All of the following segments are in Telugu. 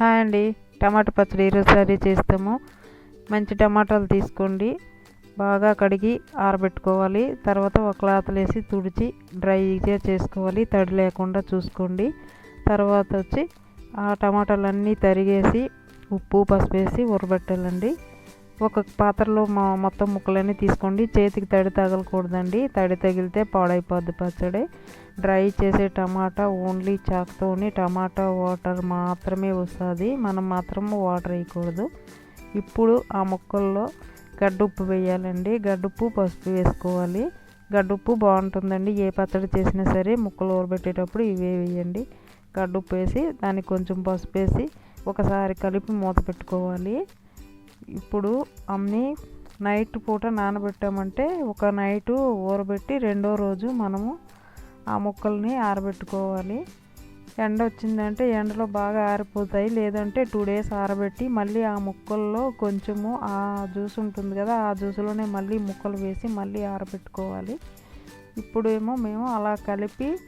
హాయ్ అండి. టమాటా పచ్చడి ఈరోజు రెడీ చేస్తాము. మంచి టమాటాలు తీసుకోండి. బాగా కడిగి ఆరబెట్టుకోవాలి. తర్వాత ఒక క్లాత్లు వేసి తుడిచి డ్రైగా చేసుకోవాలి. తడి లేకుండా చూసుకోండి. తర్వాత వచ్చి ఆ టమాటాలన్నీ తరిగేసి ఉప్పు పసుపు వేసి ఉరబెట్టాలండి. ఒక పాత్రలో మా మొత్తం ముక్కలన్నీ తీసుకోండి. చేతికి తడి తగలకూడదండి. తడి తగిలితే పాడైపోద్ది పచ్చడి. డ్రై చేసే టమాటా ఓన్లీ చాక్తోని టమాటా వాటర్ మాత్రమే వస్తుంది. మనం మాత్రం వాటర్ వేయకూడదు. ఇప్పుడు ఆ ముక్కల్లో గడ్డుప్పు వేయాలండి. గడ్డుప్పు పసుపు వేసుకోవాలి. గడ్డుప్పు బాగుంటుందండి. ఏ పచ్చడి చేసినా సరే ముక్కలు ఊరబెట్టేటప్పుడు ఇవే వేయండి. గడ్డుప్పు వేసి దానికి కొంచెం పసుపు వేసి ఒకసారి కలిపి మూత పెట్టుకోవాలి. ఇప్పుడు అమ్మి నైట్ పూట నానబెట్టామంటే ఒక నైటు ఊరబెట్టి రెండో రోజు మనము ఆ ముక్కల్ని ఆరబెట్టుకోవాలి. ఎండ వచ్చిందంటే ఎండలో బాగా ఆరిపోతాయి. లేదంటే టూ డేస్ ఆరబెట్టి మళ్ళీ ఆ ముక్కల్లో కొంచెము ఆ జ్యూస్ ఉంటుంది కదా ఆ జ్యూస్లోనే మళ్ళీ ముక్కలు వేసి మళ్ళీ ఆరబెట్టుకోవాలి. ఇప్పుడు ఏమో మేము అలా కలిపి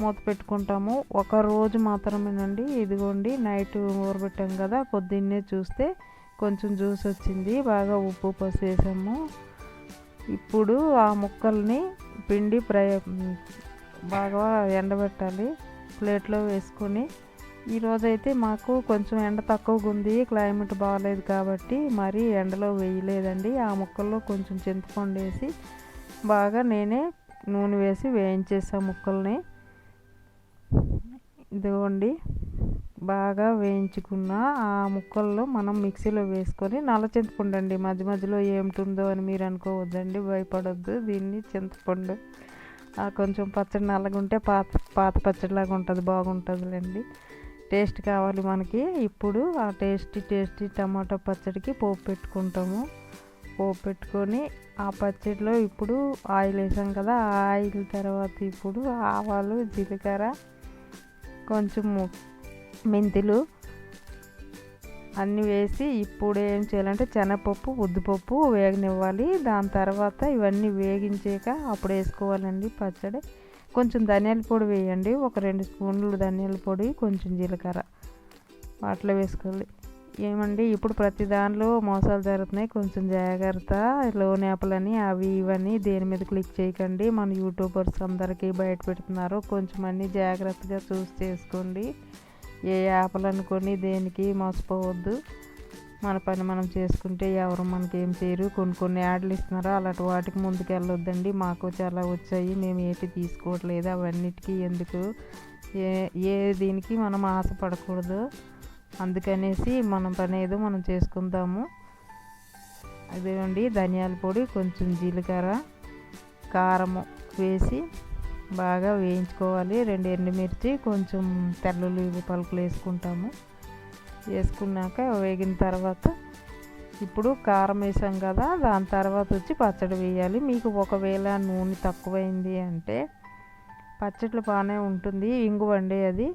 మూత పెట్టుకుంటాము. ఒక రోజు మాత్రమేనండి. ఇదిగోండి నైట్ ఊరబెట్టాం కదా పొద్దున్నే చూస్తే కొంచెం జ్యూస్ వచ్చింది బాగా ఉప్పు పసుపు వేసాము ఇప్పుడు ఆ ముక్కల్ని పిండి ప్రై బాగా ఎండబెట్టాలి ప్లేట్లో వేసుకొని. ఈరోజైతే మాకు కొంచెం ఎండ తక్కువగా ఉంది క్లైమేట్ బాగాలేదు కాబట్టి మరీ ఎండలో వేయలేదండి. ఆ ముక్కల్లో కొంచెం చింతపండు వేసి బాగా నేనే నూనె వేసి వేయించేసా ముక్కల్ని. ఇదిగోండి. బాగా వేయించుకున్న ఆ ముక్కల్లో మనం మిక్సీలో వేసుకొని నల్ల చింతపండు అండి మధ్య మధ్యలో ఏమిటిందో అని మీరు అనుకోవద్దండి భయపడొద్దు. దీన్ని చింతపండు కొంచెం పచ్చడి నల్లగుంటే పాత పాత పచ్చడిలాగా ఉంటుంది బాగుంటుందిలేండి. టేస్ట్ కావాలి మనకి. ఇప్పుడు ఆ టేస్టీ టేస్టీ టమాటో పచ్చడికి పోపు పెట్టుకుంటాము. పోపు పెట్టుకొని ఆ పచ్చడిలో ఇప్పుడు ఆయిల్ వేసాం కదా ఆ ఆయిల్ తర్వాత ఇప్పుడు ఆవాలు జీలకర్ర కొంచెం మెంతులు అన్నీ వేసి ఇప్పుడు ఏం చేయాలంటే శనగపప్పు ఉద్దిపప్పు వేగనివ్వాలి. దాని తర్వాత ఇవన్నీ వేగించాక అప్పుడు వేసుకోవాలండి పచ్చడి. కొంచెం ధనియాల పొడి వేయండి. ఒక రెండు స్పూన్లు ధనియాల పొడి కొంచెం జీలకర్ర వాటిలో వేసుకోవాలి. ఏమండి? ఇప్పుడు ప్రతి దానిలో మోసాలు జరుగుతున్నాయి. కొంచెం జాగ్రత్త. లోన్ యాప్లని అవి ఇవన్నీ దేని మీద క్లిక్ చేయకండి. మన యూట్యూబర్స్ అందరికీ బయట పెడుతున్నారు. కొంచెం అన్నీ జాగ్రత్తగా చూసి చేసుకోండి. ఏ యాపలు అనుకొని దేనికి మోసపోవద్దు. మన పని మనం చేసుకుంటే ఎవరు మనకి ఏం చేయరు. కొన్ని కొన్ని యాడ్లు ఇస్తున్నారు అలాంటి వాటికి ముందుకు వెళ్ళొద్దండి మాకు చాలా వచ్చాయి. మేము ఏటి తీసుకోవట్లేదు. అవన్నిటికీ ఎందుకు? ఏ ఏ దీనికి మనం ఆశపడకూడదు. అందుకనేసి మన పని ఏదో మనం చేసుకుందాము. అదేనండి ధనియాల పొడి కొంచెం జీలకర్ర కారము వేసి బాగా వేయించుకోవాలి. రెండు ఎండుమిర్చి కొంచెం తెల్లుల్లి పలుకులు వేసుకుంటాము. వేసుకున్నాక వేగిన తర్వాత ఇప్పుడు కారం వేసాం కదా దాని తర్వాత వచ్చి పచ్చడి వేయాలి. మీకు ఒకవేళ నూనె తక్కువైంది అంటే పచ్చడి బాగానే ఉంటుంది. ఇంగువండి అది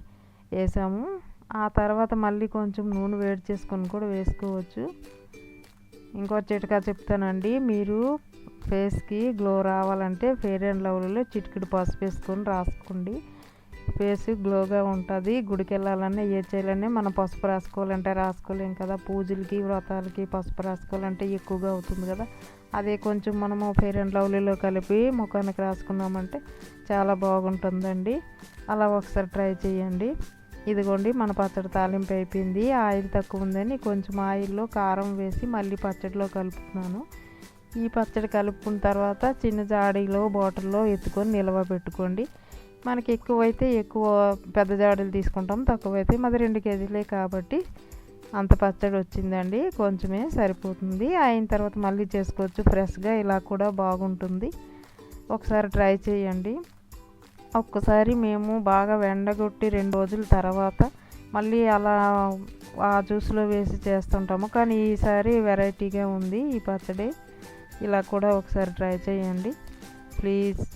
వేసాము. ఆ తర్వాత మళ్ళీ కొంచెం నూనె వేడి చేసుకొని కూడా వేసుకోవచ్చు. ఇంకో చిట్కా చెప్తానండి. మీరు ఫేస్కి గ్లో రావాలంటే ఫెయిర్ అండ్ లవ్లీలో చిటికిడి పసుపు వేసుకొని రాసుకోండి. ఫేస్ గ్లోగా ఉంటుంది. గుడికి వెళ్ళాలన్నా ఏ చేయాలన్నా మనం పసుపు రాసుకోవాలంటే రాసుకోలేం కదా. పూజలకి వ్రతాలకి పసుపు రాసుకోవాలంటే ఎక్కువగా అవుతుంది కదా. అదే కొంచెం మనము ఫెయిర్ అండ్ లవ్లీలో కలిపి ముఖానికి రాసుకున్నామంటే చాలా బాగుంటుందండి. అలా ఒకసారి ట్రై చేయండి. ఇదిగోండి మన పచ్చడి తాలింపు అయిపోయింది. ఆయిల్ తక్కువ ఉందని కొంచెం ఆయిల్లో కారం వేసి మళ్ళీ పచ్చడిలో కలుపుతున్నాను. ఈ పచ్చడి కలుపుకున్న తర్వాత చిన్న జాడీలో బాటిల్లో ఎత్తుకొని నిల్వ పెట్టుకోండి. మనకి ఎక్కువైతే ఎక్కువ పెద్ద జాడీలు తీసుకుంటాం తక్కువైతే మాది రెండు కేజీలే కాబట్టి అంత పచ్చడి వచ్చిందండి. కొంచెమే సరిపోతుంది. అయిన తర్వాత మళ్ళీ చేసుకోవచ్చు. ఫ్రెష్గా ఇలా కూడా బాగుంటుంది. ఒకసారి ట్రై చేయండి. ఒక్కసారి మేము బాగా వెండగొట్టి రెండు రోజుల తర్వాత మళ్ళీ అలా ఆ జ్యూస్లో వేసి చేస్తుంటాము. కానీ ఈసారి వెరైటీగా ఉంది ఈ పచ్చడి. ఇలా కూడా ఒకసారి ట్రై చేయండి. ప్లీజ్.